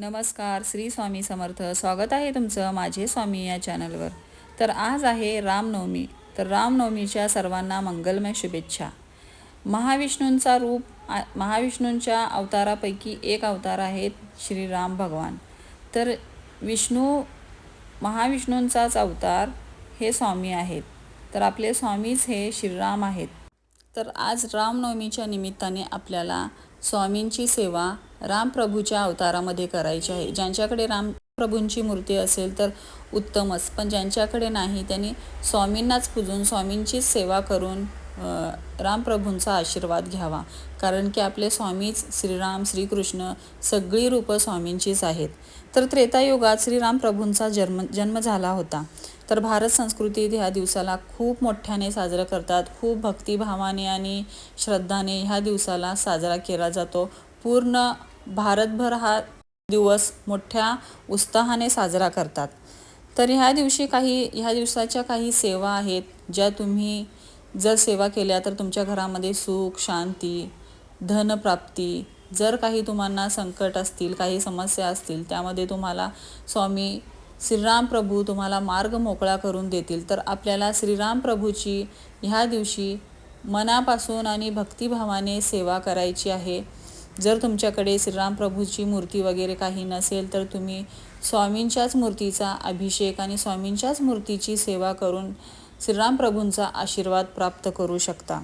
नमस्कार श्री स्वामी समर्थ. स्वागत आहे तुमचं माझे स्वामी या चॅनलवर. तर आज आहे रामनवमी. तर रामनवमीच्या सर्वांना मंगलमय शुभेच्छा. महाविष्णूंचा रूप आ- महाविष्णूंच्या अवतारापैकी एक अवतार आहेत श्रीराम भगवान. तर विष्णू महाविष्णूंचाच अवतार हे स्वामी आहेत. तर आपले स्वामीच हे श्रीराम आहेत. तर आज रामनवमीच्या निमित्ताने आपल्याला स्वामींची सेवा रामप्रभूच्या अवतारामध्ये करायची आहे. ज्यांच्याकडे रामप्रभूंची मूर्ती असेल तर उत्तमच पण ज्यांच्याकडे नाही त्यांनी स्वामींनाच पूजून स्वामींचीच सेवा करून रामप्रभूंचा आशीर्वाद घ्यावा. कारण की आपले स्वामीच श्रीराम श्रीकृष्ण सगळी रूपं स्वामींचीच आहेत. तर त्रेतायुगात श्रीरामप्रभूंचा जन्म जन्म झाला होता. तर भारत संस्कृतीत ह्या दिवसाला खूप मोठ्याने साजरं करतात. खूप भक्तिभावाने आणि श्रद्धाने ह्या दिवसाला साजरा केला जातो. पूर्ण भारतभर हा दिवस मोठ्या उत्साहाने साजरा करतात. तर ह्या दिवशी काही ह्या दिवसाच्या काही सेवा आहेत ज्या तुम्ही जर सेवा केल्या तर तुमच्या घरामध्ये सुख शांती धनप्राप्ती जर काही तुम्हाला संकट असतील काही समस्या असतील त्यामध्ये तुम्हाला स्वामी श्रीराम प्रभू तुम्हाला मार्ग मोकळा करून देतील. तर आपल्याला श्रीराम प्रभूची ह्या दिवशी मनापासून आणि भक्तिभावाने सेवा करायची आहे. जर तुमच्याकडे श्रीराम प्रभूची मूर्ती वगैरे काही नसेल तर तुम्ही स्वामींच्याच मूर्तीचा अभिषेक आणि स्वामींच्याच मूर्तीची सेवा करून श्रीराम प्रभूंचा आशीर्वाद प्राप्त करू शकता.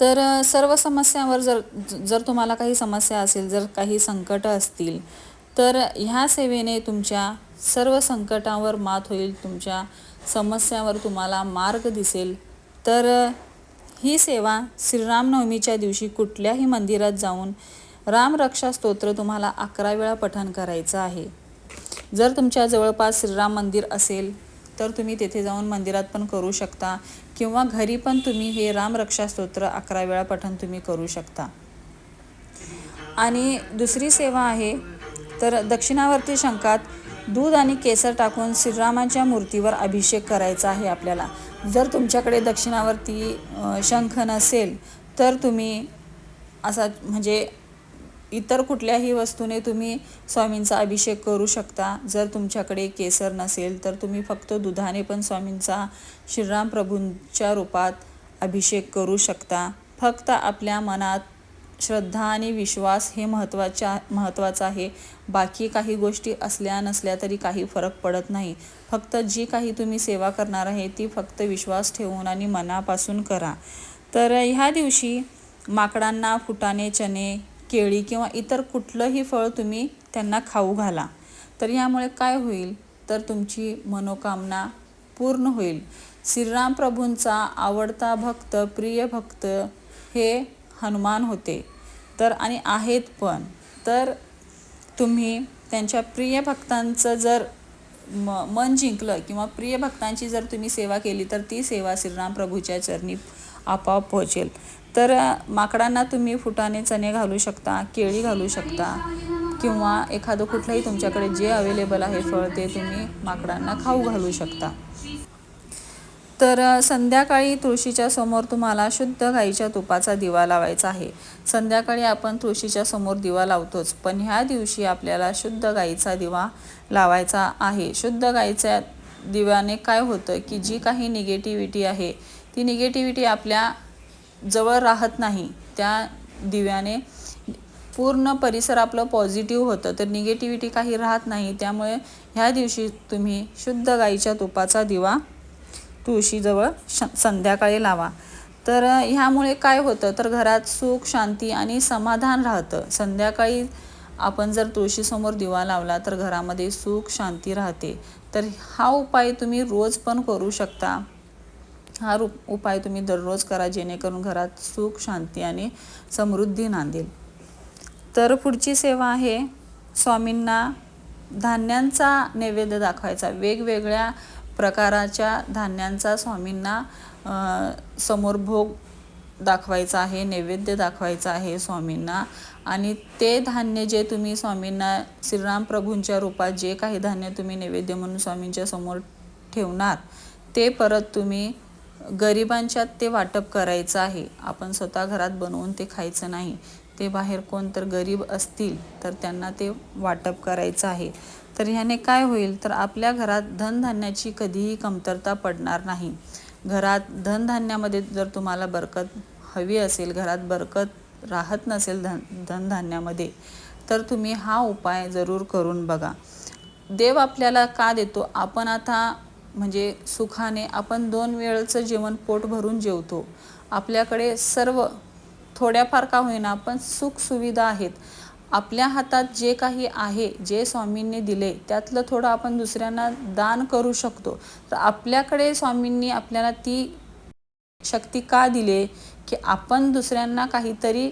तर सर्व समस्यांवर जर जर तुम्हाला काही समस्या असेल जर काही संकट असतील तर ह्या सेवेने तुमच्या सर्व संकटांवर मात होईल तुमच्या समस्यांवर तुम्हाला मार्ग दिसेल. तर ही सेवा श्रीरामनवमीच्या दिवशी कुठल्याही मंदिरात जाऊन रामरक्षा स्तोत्र तुम्हाला अकरा वेळा पठण करायचं आहे. जर तुमच्या जवळपास श्रीराम मंदिर असेल तर तुम्ही तेथे जाऊन मंदिरात पण करू शकता किंवा घरी पण तुम्ही हे रामरक्षा स्तोत्र अकरा वेळा पठण तुम्ही करू शकता. आणि दुसरी सेवा आहे तर दक्षिणावर्ती शंकात दूध आणि केसर टाकून श्रीरामाच्या मूर्तीवर अभिषेक करायचा आहे आपल्याला. जर तुमच्याकडे दक्षिणावरती शंख नसेल तर तुम्ही असा म्हणजे इतर कुठल्याही वस्तूने तुम्ही स्वामींचा अभिषेक करू शकता. जर तुमच्याकडे केसर नसेल तर तुम्ही फक्त दुधाने पण स्वामींचा श्रीराम प्रभूंच्या रूपात अभिषेक करू शकता. फक्त आपल्या मनात श्रद्धा आणि विश्वास हे महत्त्वाच्या महत्त्वाचं आहे. बाकी काही गोष्टी असल्या नसल्या तरी काही फरक पडत नाही. फक्त जी काही तुम्ही सेवा करणार आहे ती फक्त विश्वास ठेवून आणि मनापासून करा. तर ह्या दिवशी माकडांना फुटाणे चणे केळी किंवा इतर कुठलंही फळ तुम्ही त्यांना खाऊ घाला. तर यामुळे काय होईल? तर तुमची मनोकामना पूर्ण होईल. श्रीराम प्रभूंचा आवडता भक्त प्रिय भक्त हे हनुमान होते. तर आणि आहेत पण. तर तुम्ही त्यांच्या प्रिय भक्तांचं जर म मन जिंकलं किंवा प्रिय भक्तांची जर तुम्ही सेवा केली तर ती सेवा श्रीराम प्रभूच्या चरणी आपोआप पोहोचेल. तर माकडांना तुम्ही फुटाने चणे घालू शकता केळी घालू शकता किंवा एखादं कुठलंही तुमच्याकडे जे अवेलेबल आहे फळ ते तुम्ही माकडांना खाऊ घालू शकता. तर संध्याकाळी तुळशीच्या समोर तुम्हाला शुद्ध गाईच्या तुपाचा दिवा लावायचा आहे. संध्याकाळी आपण तुळशीच्या समोर दिवा लावतोच पण ह्या दिवशी आपल्याला शुद्ध गाईचा दिवा लावायचा आहे. शुद्ध गाईच्या दिव्याने काय होतं की जी काही निगेटिव्हिटी आहे ती निगेटिव्हिटी आपल्या जवळ राहत नाही. त्या दिव्याने पूर्ण परिसर आपलं पॉझिटिव्ह होतं तर निगेटिव्हिटी काही राहत नाही. त्यामुळे ह्या दिवशी तुम्ही शुद्ध गाईच्या तुपाचा दिवा तुळशीजवळ श संध्याकाळी लावा. तर ह्यामुळे काय होतं? तर घरात सुख शांती आणि समाधान राहतं. संध्याकाळी आपण जर तुळशीसमोर दिवा लावला तर घरामध्ये सुख शांती राहते. तर हा उपाय तुम्ही रोज पण करू शकता. हा रूप उपाय तुम्ही दररोज करा जेणेकरून घरात सुख शांती आणि समृद्धी नांदेल. तर पुढची सेवा आहे स्वामींना धान्यांचा नैवेद्य दाखवायचा. वेगवेगळ्या प्रकाराच्या धान्यांचा स्वामींना समोर भोग दाखवायचा आहे नैवेद्य दाखवायचा आहे स्वामींना. आणि ते धान्य जे तुम्ही स्वामींना श्रीराम प्रभूंच्या रूपात जे काही धान्य तुम्ही नैवेद्य म्हणून स्वामींच्या समोर ठेवणार ते परत तुम्ही गरिबांच्यात ते वाटप करायचं आहे. आपण स्वतः घरात बनवून ते खायचं नाही. ते बाहेर कोण तर गरीब असतील तर त्यांना ते वाटप करायचं आहे. तर ह्याने काय होईल? तर आपल्या घरात धनधान्याची कधीही कमतरता पडणार नाही. घरात धनधान्यामध्ये जर तुम्हाला बरकत हवी असेल घरात बरकत राहत नसेल धन धनधान्यामध्ये तर तुम्ही हा उपाय जरूर करून बघा. देव आपल्याला का देतो? आपण आता म्हणजे सुखाने आपण दोन वेळचं जेवण पोट भरून जेवतो. आपल्याकडे सर्व थोड्याफार का होईना पण सुखसुविधा आहेत. आपल्या हातात जे काही आहे जे स्वामींनी दिले त्यातलं थोडं आपण दुसऱ्यांना दान करू शकतो. तर आपल्याकडे स्वामींनी आपल्याला ती शक्ती का दिले की आपण दुसऱ्यांना काहीतरी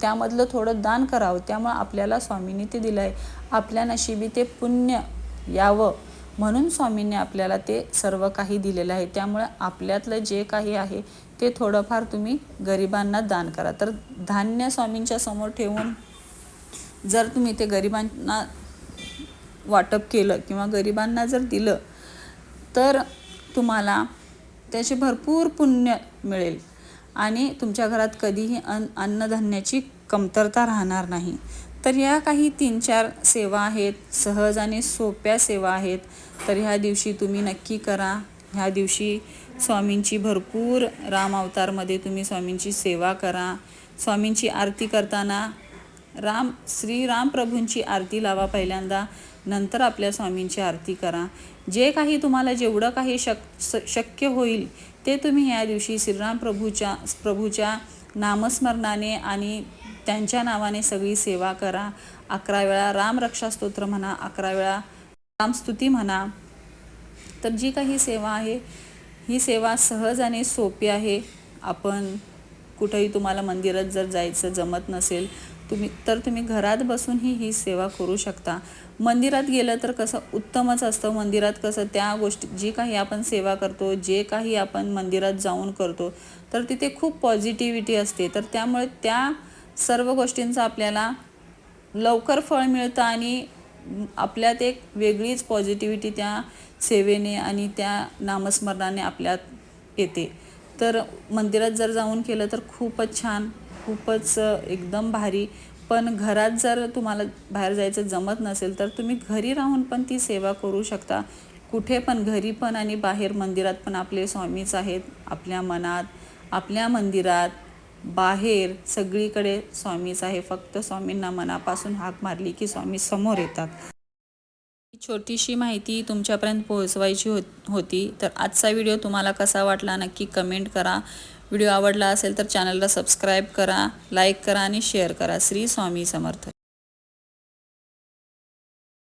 त्यामधलं थोडं दान करावं त्यामुळं आपल्याला स्वामींनी ते दिलं आहे आपल्या नशिबी ते पुण्य यावं. म्हणून स्वामींनी आपल्याला ते सर्व काही दिलेलं आहे. त्यामुळे आपल्यातलं जे काही आहे ते थोडंफार तुम्ही गरिबांना दान करा. तर धान्य स्वामींच्या समोर ठेवून जर तुम्ही ते गरिबांना वाटप केलं किंवा गरिबांना जर दिलं तर तुम्हाला त्याचे भरपूर पुण्य मिळेल. आणि तुमच्या घरात कधीही अन्न अन्नधान्याची कमतरता राहणार नाही. तर ह्या काही तीन चार सेवा आहेत सहज आणि सोप्या सेवा आहेत. तर ह्या दिवशी तुम्ही नक्की करा. ह्या दिवशी स्वामींची भरपूर राम अवतारमध्ये तुम्ही स्वामींची सेवा करा. स्वामींची आरती करताना राम श्रीराम प्रभूंची आरती लावा पहिल्यांदा. नंतर आपल्या स्वामींची आरती करा. जे काही तुम्हाला जेवढं काही शक स- शक्य होईल ते तुम्ही या दिवशी श्रीराम प्रभूच्या प्रभूच्या नामस्मरणाने आणि त्यांच्या नावाने सगळी सेवा करा. अकरा वेळा रामरक्षा स्तोत्र म्हणा अकरा वेळा रामस्तुती म्हणा. तर जी काही सेवा आहे ही सेवा सहज आणि सोपी आहे. आपण कुठंही तुम्हाला मंदिरात जर जायचं जमत नसेल तुम्ही तर तुम्ही घरात बसूनही ही सेवा करू शकता. मंदिरात गेलं तर कसं उत्तमच असतं. मंदिरात कसं त्या गोष्टी जी काही आपण सेवा करतो जे काही आपण मंदिरात जाऊन करतो तर तिथे खूप पॉझिटिव्हिटी असते. तर त्यामुळे त्या सर्व गोष्टींचं आपल्याला लवकर फळ मिळतं आणि आपल्यात एक वेगळीच पॉझिटिव्हिटी त्या सेवेने आणि त्या नामस्मरणाने आपल्यात येते. तर मंदिरात जर जाऊन केलं तर खूपच छान खूपच एकदम भारी. पण घरात जर तुम्हाला बाहेर जायचं जमत नसेल तर तुम्ही घरी राहून पण ती सेवा करू शकता. कुठे पण घरी पण आणि बाहेर मंदिरात पण आपले स्वामीच आहेत आपल्या मनात आपल्या मंदिरात. बाहेर सगळीकडे स्वामीच आहे. फक्त स्वामींना मनापासून हाक मारली की स्वामी समोर येतात. छोटीशी माहिती तुमच्यापर्यंत पोहोचवायची हो होती. तर आजचा व्हिडिओ तुम्हाला कसा वाटला नक्की कमेंट करा. व्हिडिओ आवडला असेल तर चॅनलला सबस्क्राईब करा लाईक करा आणि शेअर करा. श्री स्वामी समर्थ.